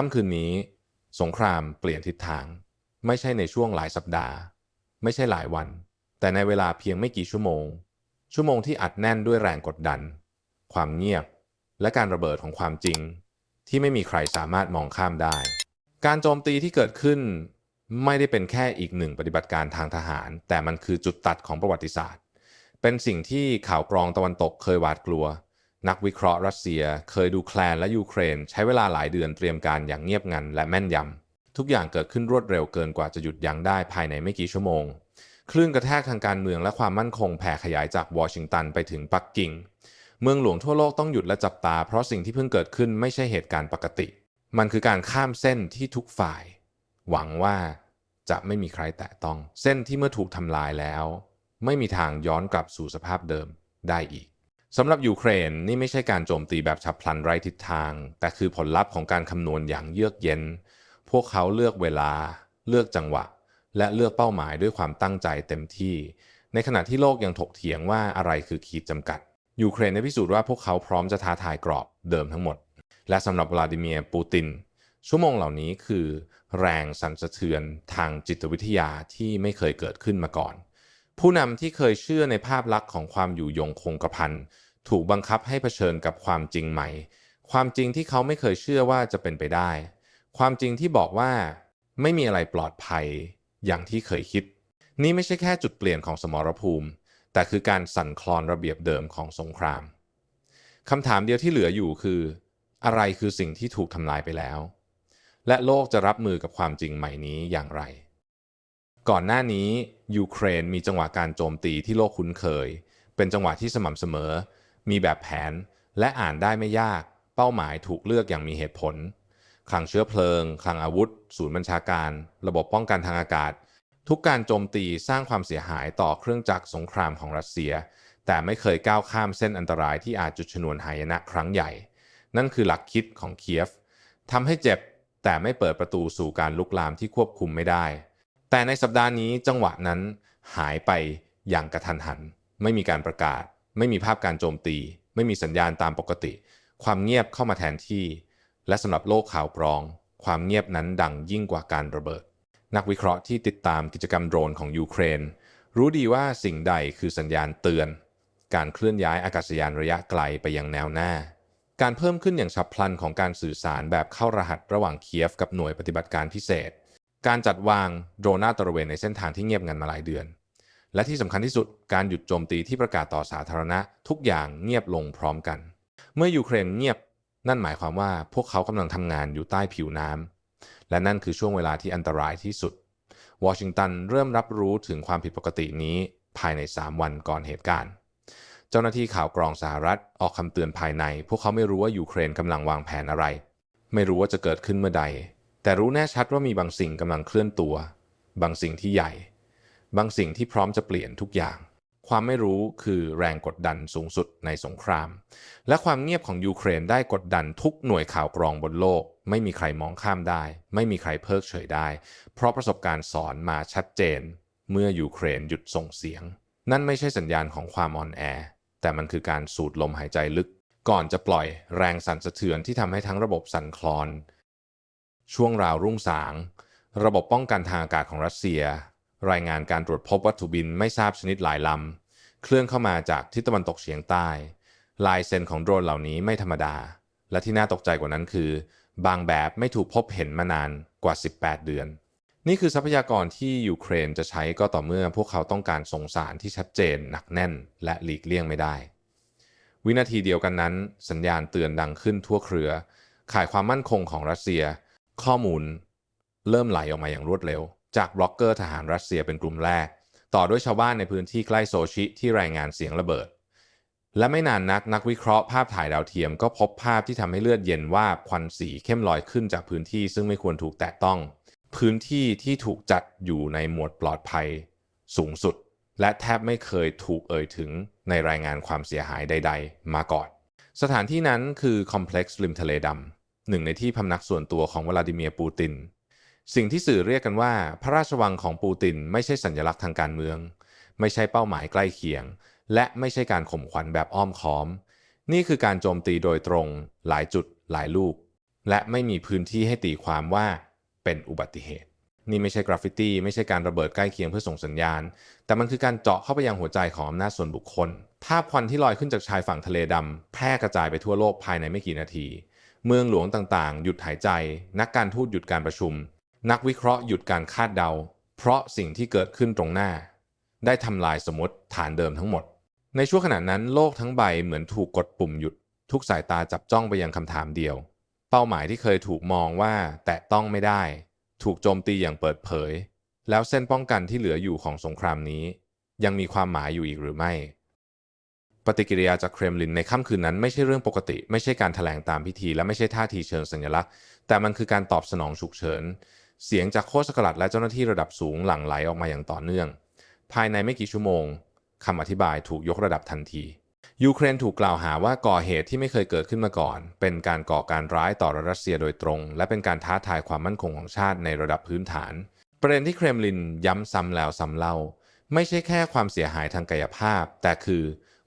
ค่ำคืนนี้ สงครามเปลี่ยนทิศทาง ไม่ใช่ในช่วงหลายสัปดาห์ ไม่ใช่หลายวัน แต่ในเวลาเพียงไม่กี่ชั่วโมง ชั่วโมงที่อัดแน่นด้วยแรงกดดัน ความเงียบ และการระเบิดของความจริง ที่ไม่มีใครสามารถมองข้ามได้ การโจมตีที่เกิดขึ้น ไม่ได้เป็นแค่อีกหนึ่งปฏิบัติการทางทหาร แต่มันคือจุดตัดของประวัติศาสตร์ เป็นสิ่งที่ข่าวกรองตะวันตกเคยหวาดกลัว นักวิเคราะห์รัสเซีย เคยดูแคลนและยูเครน ใช้เวลาหลายเดือนเตรียมการอย่างเงียบงันและแม่นยำ ทุกอย่างเกิดขึ้นรวดเร็วเกินกว่าจะหยุดยั้งได้ภายในไม่กี่ชั่วโมง คลื่นกระแทกทางการเมืองและความมั่นคงแผ่ขยายจากวอชิงตันไปถึงปักกิ่ง เมืองหลวงทั่วโลกต้องหยุดและจับตา เพราะสิ่งที่เพิ่งเกิดขึ้นไม่ใช่เหตุการณ์ปกติ มันคือการข้ามเส้นที่ทุกฝ่าย หวังว่าจะไม่มีใครแตะต้อง เส้นที่เมื่อถูกทำลายแล้ว ไม่มีทางย้อนกลับสู่สภาพเดิมได้อีก สำหรับยูเครนนี่ไม่ใช่การโจมตีแบบฉับพลันไร้ทิศทาง แต่คือผลลัพธ์ของการคำนวณอย่างเยือกเย็น พวกเขาเลือกเวลา เลือกจังหวะ และเลือกเป้าหมายด้วยความตั้งใจเต็มที่ ในขณะที่โลกยังถกเถียงว่าอะไรคือขีดจำกัด ยูเครนได้พิสูจน์ว่าพวกเขาพร้อมจะท้าทายกรอบเดิมทั้งหมด และสำหรับวลาดิเมียร์ปูติน ชั่วโมงเหล่านี้คือ แรงสั่นสะเทือนทางจิตวิทยาที่ไม่เคยเกิดขึ้นมาก่อน ผู้นำที่เคยเชื่อในภาพลักษณ์ของความอยู่ยงคงกระพันถูกบังคับให้เผชิญกับความจริงใหม่ ความจริงที่เขาไม่เคยเชื่อว่าจะเป็นไปได้ ความจริงที่บอกว่า ไม่มีอะไรปลอดภัย อย่างที่เคยคิด นี่ไม่ใช่แค่จุดเปลี่ยนของสมรภูมิ แต่คือการสั่นคลอนระเบียบเดิมของสงครามคำถามเดียวที่เหลืออยู่คือ อะไรคือสิ่งที่ถูกทำลายไปแล้ว และโลกจะรับมือกับความจริงใหม่นี้อย่างไร ก่อนหน้านี้ยูเครนมีจังหวะการโจมตีที่โลกคุ้นเคย เป็นจังหวะที่สม่ำเสมอ มีแบบแผนและอ่านได้ไม่ยาก เป้าหมายถูกเลือกอย่างมีเหตุผลคลังเชื้อเพลิง คลังอาวุธ ศูนย์บัญชาการ ระบบป้องกันทางอากาศ ทุกการโจมตีสร้างความเสียหายต่อเครื่องจักรสงครามของรัสเซีย แต่ไม่เคยก้าวข้ามเส้นอันตรายที่อาจจุดชนวนหายนะครั้งใหญ่ นั่นคือหลักคิดของเคียฟทำให้เจ็บแต่ไม่เปิดประตูสู่การลุกลามที่ควบคุมไม่ได้ แต่ในสัปดาห์นี้จังหวะนั้นหายไปอย่างกระทันหัน ไม่มีการประกาศ ไม่มีภาพการโจมตี ไม่มีสัญญาณตามปกติ ความเงียบเข้ามาแทนที่ และสำหรับโลกข่าวกรอง ความเงียบนั้นดังยิ่งกว่าการระเบิด นักวิเคราะห์ที่ติดตามกิจกรรมโดรนของยูเครน รู้ดีว่าสิ่งใดคือสัญญาณเตือน การเคลื่อนย้ายอากาศยานระยะไกลไปยังแนวหน้า การเพิ่มขึ้นอย่างฉับพลันของการสื่อสารแบบเข้ารหัสระหว่างเคียฟกับหน่วยปฏิบัติการพิเศษ การจัดวางโดรนหน้าตระเวนในเส้นทางที่เงียบงันมาหลายเดือน และที่สำคัญที่สุดการหยุดโจมตีที่ประกาศต่อสาธารณะทุกอย่างเงียบลงพร้อมกัน เมื่อยูเครนเงียบนั่นหมายความว่าพวกเขากำลังทำงานอยู่ใต้ผิวน้ำและนั่นคือช่วงเวลาที่อันตรายที่สุด วอชิงตันเริ่มรับรู้ถึงความผิดปกตินี้ภายใน 3 วันก่อนเหตุการณ์ เจ้าหน้าที่ข่าวกรองสหรัฐออกคำเตือนภายใน พวกเขาไม่รู้ว่ายูเครนกำลังวางแผนอะไร ไม่รู้ว่าจะเกิดขึ้นเมื่อใด แต่รู้แน่ชัดว่ามีบางสิ่งกำลังเคลื่อนตัว บางสิ่งที่ใหญ่ บางสิ่งที่พร้อมจะเปลี่ยนทุกอย่าง ความไม่รู้คือแรงกดดันสูงสุดในสงคราม และความเงียบของยูเครนได้กดดันทุกหน่วยข่าวกรองบนโลก ไม่มีใครมองข้ามได้ ไม่มีใครเพิกเฉยได้ เพราะประสบการณ์สอนมาชัดเจน เมื่อยูเครนหยุดส่งเสียง นั่นไม่ใช่สัญญาณของความอ่อนแอ แต่มันคือการสูดลมหายใจลึก ก่อนจะปล่อยแรงสั่นสะเทือนที่ทำให้ทั้งระบบสั่นคลอน ช่วงราวรุ่งสาง ระบบป้องกันทางอากาศของรัสเซีย รายงานการตรวจพบวัตถุบินไม่ทราบชนิดหลายลำ เคลื่อนเข้ามาจากทิศตะวันตกเฉียงใต้ ลายเซ็นของโดรนเหล่านี้ไม่ธรรมดา และที่น่าตกใจกว่านั้นคือ บางแบบไม่ถูกพบเห็นมานานกว่า 18 เดือน นี่คือทรัพยากรที่ยูเครนจะใช้ก็ต่อเมื่อพวกเขาต้องการส่งสารที่ชัดเจนหนักแน่น และหลีกเลี่ยงไม่ได้ วินาทีเดียวกันนั้น สัญญาณเตือนดังขึ้นทั่วเครือ ข่ายความมั่นคงของรัสเซีย ข้อมูลเริ่มไหลออกมาอย่างรวดเร็ว จากบล็อกเกอร์ทหารรัสเซียเป็นกลุ่มแรก ต่อด้วยชาวบ้านในพื้นที่ใกล้โซชิที่รายงานเสียงระเบิด และไม่นานนักนักวิเคราะห์ภาพถ่ายดาวเทียมก็พบภาพที่ทำให้เลือดเย็นว่าควันสีเข้มลอยขึ้นจากพื้นที่ซึ่งไม่ควรถูกแตะต้อง พื้นที่ที่ถูกจัดอยู่ในหมวดปลอดภัย สูงสุด และแทบไม่เคยถูกเอ่ยถึงในรายงานความเสียหายใด ๆ มาก่อน สถานที่นั้นคือคอมเพล็กซ์ริมทะเลดำ หนึ่งในที่พำนักส่วนตัวของวลาดิเมียร์ปูติน สิ่งที่สื่อเรียกกันว่า พระราชวังของปูตินไม่ใช่สัญลักษณ์ทางการเมือง ไม่ใช่เป้าหมายใกล้เคียง และไม่ใช่การข่มขวัญแบบอ้อมค้อม นี่คือการโจมตีโดยตรง หลายจุด หลายลูก และไม่มีพื้นที่ให้ตีความว่าเป็นอุบัติเหตุ นี่ไม่ใช่กราฟฟิตี้ไม่ใช่การระเบิดใกล้เคียงเพื่อส่งสัญญาณ แต่มันคือการเจาะเข้าไปยังหัวใจของอำนาจส่วนบุคคลภาพควันที่ลอยขึ้นจากชายฝั่งทะเลดำแพร่กระจายไปทั่วโลกภายในไม่กี่นาที เมืองหลวงต่างๆ หยุดหายใจ นักการทูตหยุดการประชุม นักวิเคราะห์หยุดการคาดเดา เพราะสิ่งที่เกิดขึ้นตรงหน้า ได้ทำลายสมมติฐานเดิมทั้งหมด ในช่วงขณะนั้นโลกทั้งใบเหมือนถูกกดปุ่มหยุด ทุกสายตาจับจ้องไปยังคำถามเดียว เป้าหมายที่เคยถูกมองว่าแตะต้องไม่ได้ ถูกโจมตีอย่างเปิดเผย แล้วเส้นป้องกันที่เหลืออยู่ของสงครามนี้ ยังมีความหมายอยู่อีกหรือไม่ ปฏิกิริยาจากเครมลินในค่ำคืนนั้นไม่ใช่เรื่องปกติ ไม่ใช่การถแถลงตามพิธี และไม่ใช่ท่าทีเชิงสัญลักษณ์ แต่มันคือการตอบสนองฉุกเฉิน เสียงจากโฆษกลัดและเจ้าหน้าที่ระดับสูงหลั่งไหลออกมาอย่างต่อเนื่อง ภายในไม่กี่ชั่วโมงคำอธิบายถูกยกระดับทันที ยูเครนถูกกล่าวหาว่าก่อเหตุที่ไม่เคยเกิดขึ้นมาก่อน เป็นการก่อการร้ายต่อรัสเซียโดยตรง และเป็นการท้าทายความมั่นคงของชาติในระดับพื้นฐาน ประเด็นที่เครมลินย้ำซ้ำแล้วซ้ำเล่า ไม่ใช่แค่ความเสียหายทางกายภาพ แต่คือ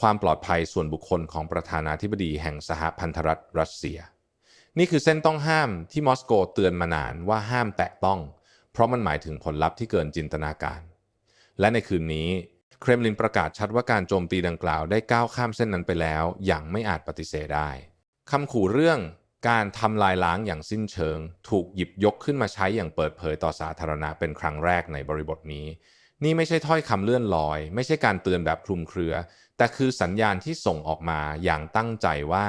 ความปลอดภัยส่วนบุคคลของประธานาธิบดีแห่งสหพันธรัฐรัสเซีย นี่คือเส้นต้องห้ามที่มอสโกเตือนมานานว่าห้ามแตะต้อง เพราะมันหมายถึงผลลัพธ์ที่เกินจินตนาการ และในคืนนี้เครมลินประกาศชัดว่าการโจมตีดังกล่าวได้ก้าวข้ามเส้นนั้นไปแล้ว อย่างไม่อาจปฏิเสธได้คำขู่เรื่องการทำลายล้างอย่างสิ้นเชิง ถูกหยิบยกขึ้นมาใช้อย่างเปิดเผยต่อสาธารณะเป็นครั้งแรกในบริบทนี้ นี่ไม่ใช่ถ้อยคำเลื่อนลอย ไม่ใช่การเตือนแบบคลุมเครือ แต่คือสัญญาณที่ส่งออกมาอย่างตั้งใจว่า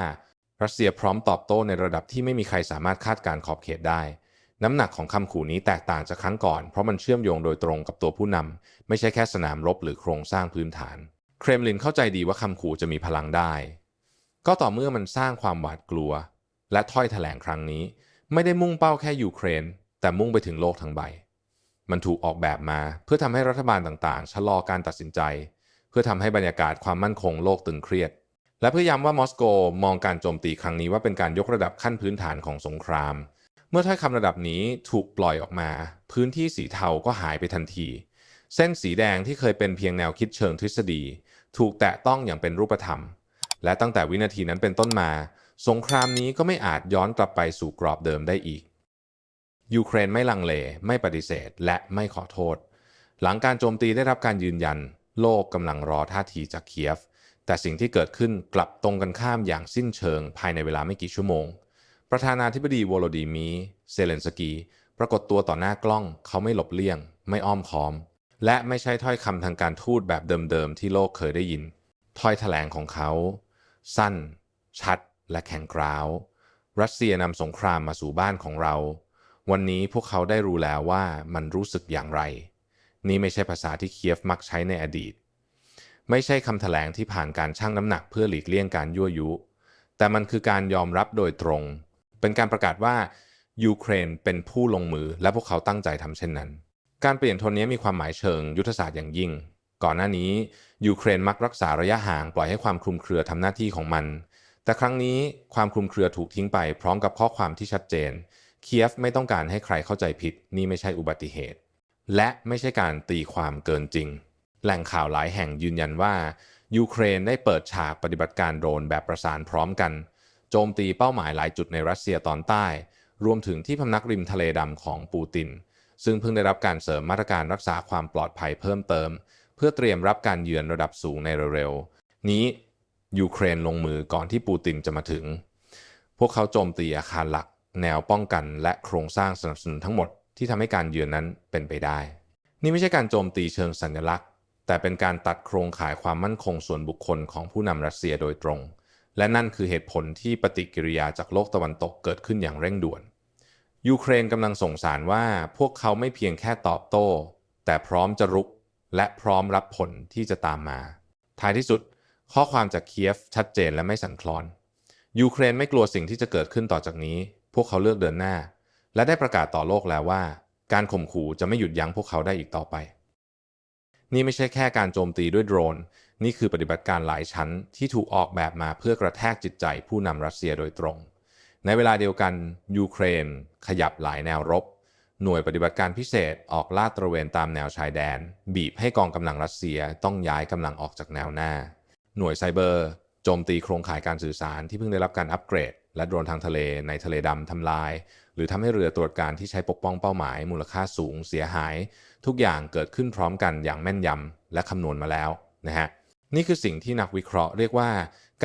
รัสเซียพร้อมตอบโต้ในระดับที่ไม่มีใครสามารถคาดการขอบเขตได้ น้ำหนักของคำขู่นี้แตกต่างจากครั้งก่อน เพราะมันเชื่อมโยงโดยตรงกับตัวผู้นำไม่ใช่แค่สนามรบหรือโครงสร้างพื้นฐาน เครมลินเข้าใจดีว่าคำขู่จะมีพลังได้ ก็ต่อเมื่อมันสร้างความหวาดกลัว และถ้อยแถลงครั้งนี้ ไม่ได้มุ่งเป้าแค่ยูเครน แต่มุ่งไปถึงโลกทั้งใบ มันถูกออกแบบมา เพื่อทำให้รัฐบาลต่างๆ ชะลอการตัดสินใจ เพื่อทำให้บรรยากาศความมั่นคงโลกตึงเครียด และเพื่อย้ำว่ามอสโกมองการโจมตีครั้งนี้ว่าเป็นการยกระดับขั้นพื้นฐานของสงคราม เมื่อถ้อยคำระดับนี้ถูกปล่อยออกมา พื้นที่สีเทาก็หายไปทันที เส้นสีแดงที่เคยเป็นเพียงแนวคิดเชิงทฤษฎี ถูกแตะต้องอย่างเป็นรูปธรรม และตั้งแต่วินาทีนั้นเป็นต้นมา สงครามนี้ก็ไม่อาจย้อนกลับไปสู่กรอบเดิมได้อีก ยูเครนไม่ลังเล ไม่ปฏิเสธ และไม่ขอโทษ หลังการโจมตีได้รับการยืนยัน โลกกำลังรอท่าทีจากเคียฟ แต่สิ่งที่เกิดขึ้นกลับตรงกันข้ามอย่างสิ้นเชิง ภายในเวลาไม่กี่ชั่วโมง ประธานาธิบดีวโลดีมีเซเลนสกีปรากฏตัวต่อหน้ากล้อง เขาไม่หลบเลี่ยง ไม่อ้อมค้อม และไม่ใช่ถ้อยคำทางการทูตแบบเดิมๆที่โลกเคยได้ยิน ถ้อยแถลงของเขา สั้น ชัด และแข็งกร้าว รัสเซียนำสงครามมาสู่บ้านของเรา วันนี้พวกเขาได้รู้แล้วว่ามันรู้สึกอย่างไร นี่ไม่ใช่ภาษาที่เคียฟมักใช้ในอดีต ไม่ใช่คำแถลงที่ผ่านการชั่งน้ำหนักเพื่อหลีกเลี่ยงการยั่วยุ แต่มันคือการยอมรับโดยตรง เป็นการประกาศว่ายูเครนเป็นผู้ลงมือและพวกเขาตั้งใจทำเช่นนั้น การเปลี่ยนโทนนี้มีความหมายเชิงยุทธศาสตร์อย่างยิ่ง ก่อนหน้านี้ยูเครนมักรักษาระยะห่างปล่อยให้ความคลุมเครือทำหน้าที่ของมัน แต่ครั้งนี้ความคลุมเครือถูกทิ้งไปพร้อมกับข้อความที่ชัดเจน เคียฟไม่ต้องการให้ใครเข้าใจผิดนี่ไม่ใช่อุบัติเหตุ และไม่ใช่การตีความเกินจริง แหล่งข่าวหลายแห่งยืนยันว่า ยูเครนได้เปิดฉากปฏิบัติการโดรนแบบประสานพร้อมกัน โจมตีเป้าหมายหลายจุดในรัสเซียตอนใต้ รวมถึงที่พำนักริมทะเลดำของปูติน ซึ่งเพิ่งได้รับการเสริมมาตรการรักษาความปลอดภัยเพิ่มเติม เพื่อเตรียมรับการเยือนระดับสูงในเร็วๆนี้ยูเครนลงมือก่อนที่ปูตินจะมาถึง พวกเขาโจมตีอาคารหลัก แนวป้องกันและโครงสร้างสนับสนุนทั้งหมดที่ทำให้การเยือนนั้นเป็นไปได้ นี่ไม่ใช่การโจมตีเชิงสัญลักษณ์ แต่เป็นการตัดโครงข่ายความมั่นคงส่วนบุคคลของผู้นำรัสเซียโดยตรง และนั่นคือเหตุผลที่ปฏิกิริยาจากโลกตะวันตกเกิดขึ้นอย่างเร่งด่วน ยูเครนกำลังส่งสารว่าพวกเขาไม่เพียงแค่ตอบโต้ แต่พร้อมจะรุกและพร้อมรับผลที่จะตามมา ท้ายที่สุด ข้อความจากเคียฟชัดเจนและไม่สั่นคลอน ยูเครนไม่กลัวสิ่งที่จะเกิดขึ้นต่อจากนี้ พวกเขาเลือกเดินหน้า และได้ประกาศต่อโลกแล้วว่า การข่มขู่จะไม่หยุดยั้งพวกเขาได้อีกต่อไป นี่ไม่ใช่แค่การโจมตีด้วยโดรน นี่คือปฏิบัติการหลายชั้นที่ถูกออกแบบมาเพื่อกระแทกจิตใจผู้นำรัสเซียโดยตรง ในเวลาเดียวกันยูเครน ขยับหลายแนวรบ หน่วยปฏิบัติการพิเศษออกลาดตระเวนตามแนวชายแดน บีบให้กองกำลังรัสเซียต้องย้ายกำลังออกจากแนวหน้า หน่วยไซเบอร์โจมตีโครงข่ายการสื่อสารที่เพิ่งได้รับการอัปเกรด และโดรนทางทะเลในทะเลดำทำลาย หรือทำให้เรือตรวจการที่ใช้ปกป้องเป้าหมาย มูลค่าสูงเสียหาย ทุกอย่างเกิดขึ้นพร้อมกันอย่างแม่นยำและคำนวณมาแล้วนะฮะนี่คือสิ่งที่นักวิเคราะห์เรียกว่า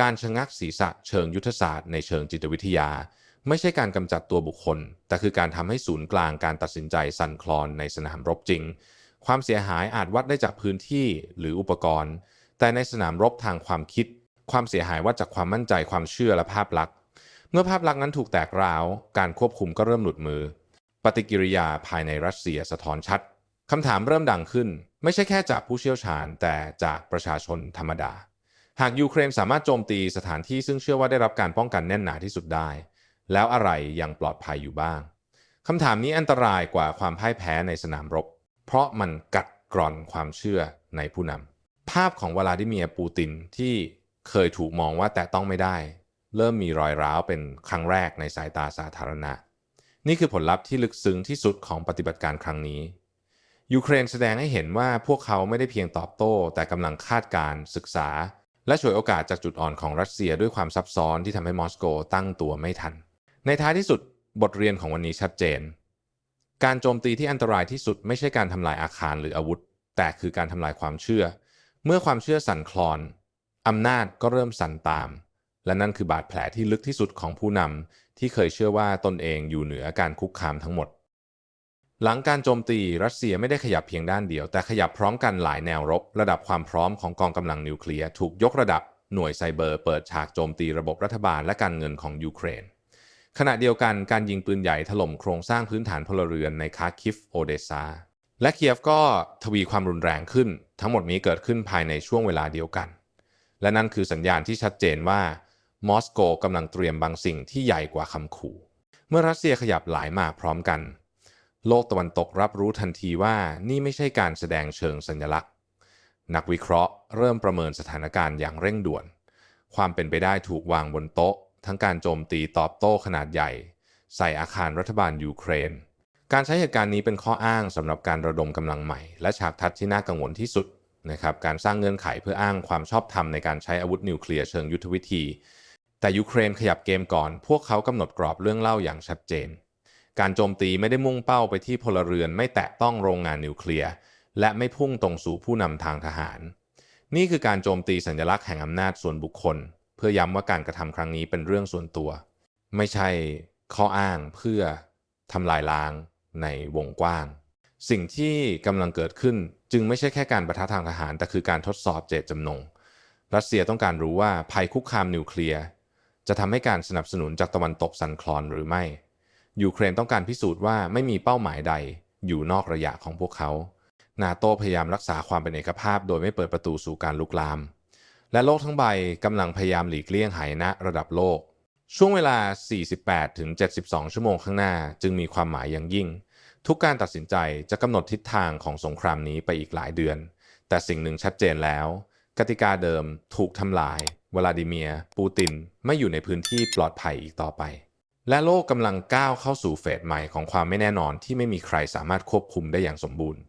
การชะงักศีรษะเชิงยุทธศาสตร์ในเชิงจิตวิทยา ไม่ใช่การกำจัดตัวบุคคล แต่คือการทำให้ศูนย์กลางการตัดสินใจสั่นคลอนในสนามรบจริง ความเสียหายอาจวัดได้จากพื้นที่หรืออุปกรณ์ แต่ในสนามรบทางความคิด ความเสียหายวัดจากความมั่นใจความเชื่อและภาพลักษณ์ เมื่อภาพลักษณ์นั้นถูกแตกร้าว การควบคุมก็เริ่มหลุดมือ ปฏิกิริยาภายในรัสเซียสะท้อนชัดคำถามเริ่มดังขึ้น ไม่ใช่แค่จากผู้เชี่ยวชาญแต่จากประชาชนธรรมดา หากยูเครนสามารถโจมตีสถานที่ซึ่งเชื่อว่าได้รับการป้องกันแน่นหนาที่สุดได้ แล้วอะไรยังปลอดภัยอยู่บ้างคำถามนี้อันตรายกว่าความพ่ายแพ้ในสนามรบ เพราะมันกัดกร่อนความเชื่อในผู้นำภาพของวลาดิเมียร์ปูตินที่เคยถูกมองว่าแตะต้องไม่ได้ เริ่มมีรอยร้าวเป็นครั้งแรกในสายตาสาธารณะ นี่คือผลลัพธ์ที่ลึกซึ้งที่สุดของปฏิบัติการครั้งนี้ ยูเครนแสดงให้เห็นว่าพวกเขาไม่ได้เพียงตอบโต้ แต่กำลังคาดการศึกษา และฉวยโอกาสจากจุดอ่อนของรัสเซียด้วยความซับซ้อนที่ทำให้มอสโกตั้งตัวไม่ทัน ในท้ายที่สุดบทเรียนของวันนี้ชัดเจน การโจมตีที่อันตรายที่สุดไม่ใช่การทำลายอาคารหรืออาวุธ แต่คือการทำลายความเชื่อ เมื่อความเชื่อสั่นคลอนอำนาจก็เริ่มสั่นตาม และนั่นคือบาดแผลที่ลึกที่สุดของผู้นำที่เคยเชื่อว่าตนเองอยู่เหนือการคุกคามทั้งหมด หลังการโจมตีรัสเซียไม่ได้ขยับเพียงด้านเดียว แต่ขยับพร้อมกันหลายแนวรบ ระดับความพร้อมของกองกำลังนิวเคลียร์ถูกยกระดับหน่วยไซเบอร์เปิดฉากโจมตีระบบรัฐบาลและการเงินของยูเครน ขณะเดียวกันการยิงปืนใหญ่ถล่มโครงสร้างพื้นฐานพลเรือนในคาคิฟโอเดซาและเคียฟก็ทวีความรุนแรงขึ้น ทั้งหมดนี้เกิดขึ้นภายในช่วงเวลาเดียวกัน และนั่นคือสัญญาณที่ชัดเจนว่า มอสโกกำลังเตรียมบางสิ่งที่ใหญ่กว่าคำขู่ เมื่อรัสเซียขยับหลายมาพร้อมกัน โลกตะวันตกรับรู้ทันทีว่านี่ไม่ใช่การแสดงเชิงสัญลักษณ์ นักวิเคราะห์เริ่มประเมินสถานการณ์อย่างเร่งด่วน ความเป็นไปได้ถูกวางบนโต๊ะ ทั้งการโจมตีตอบโต้ขนาดใหญ่ ใส่อาคารรัฐบาลยูเครน การใช้เหตุการณ์นี้เป็นข้ออ้างสำหรับการระดมกำลังใหม่ และฉากทัดที่น่ากังวลที่สุดนะครับการสร้างเงื่อนไขเพื่ออ้างความชอบธรรมในการใช้อาวุธนิวเคลียร์เชิงยุทธวิธี แต่ยูเครนขยับเกมก่อน พวกเขากำหนดกรอบเรื่องเล่าอย่างชัดเจน การโจมตีไม่ได้มุ่งเป้าไปที่พลเรือนไม่แตะต้องโรงงานนิวเคลียร์และไม่พุ่งตรงสู่ผู้นำทางทหาร นี่คือการโจมตีสัญลักษณ์แห่งอำนาจส่วนบุคคล เพื่อย้ำว่าการกระทำครั้งนี้เป็นเรื่องส่วนตัว ไม่ใช่ข้ออ้างเพื่อทำลายล้างในวงกว้าง สิ่งที่กำลังเกิดขึ้นจึงไม่ใช่แค่การประทะทางทหาร แต่คือการทดสอบเจตจำนง รัสเซียต้องการรู้ว่าภัยคุกคามนิวเคลียร์ จะทำให้การสนับสนุนจากตะวันตกสั่นคลอนหรือไม่ ยูเครนต้องการพิสูจน์ว่าไม่มีเป้าหมายใดอยู่นอกระยะของพวกเขา นาโตพยายามรักษาความเป็นเอกภาพ โดยไม่เปิดประตูสู่การลุกลาม และโลกทั้งใบกำลังพยายามหลีกเลี่ยงหายนะระดับโลก ช่วงเวลา 48ถึง72 ชั่วโมงข้างหน้าจึงมีความหมายอย่างยิ่ง ทุกการตัดสินใจจะกำหนดทิศทางของสงครามนี้ไปอีกหลายเดือน แต่สิ่งหนึ่งชัดเจนแล้ว กติกาเดิมถูกทำลาย วลาดิเมียร์ปูตินไม่อยู่ในพื้นที่ปลอดภัยอีกต่อไป และโลกกำลังก้าวเข้าสู่เฟสใหม่ของความไม่แน่นอนที่ไม่มีใครสามารถควบคุมได้อย่างสมบูรณ์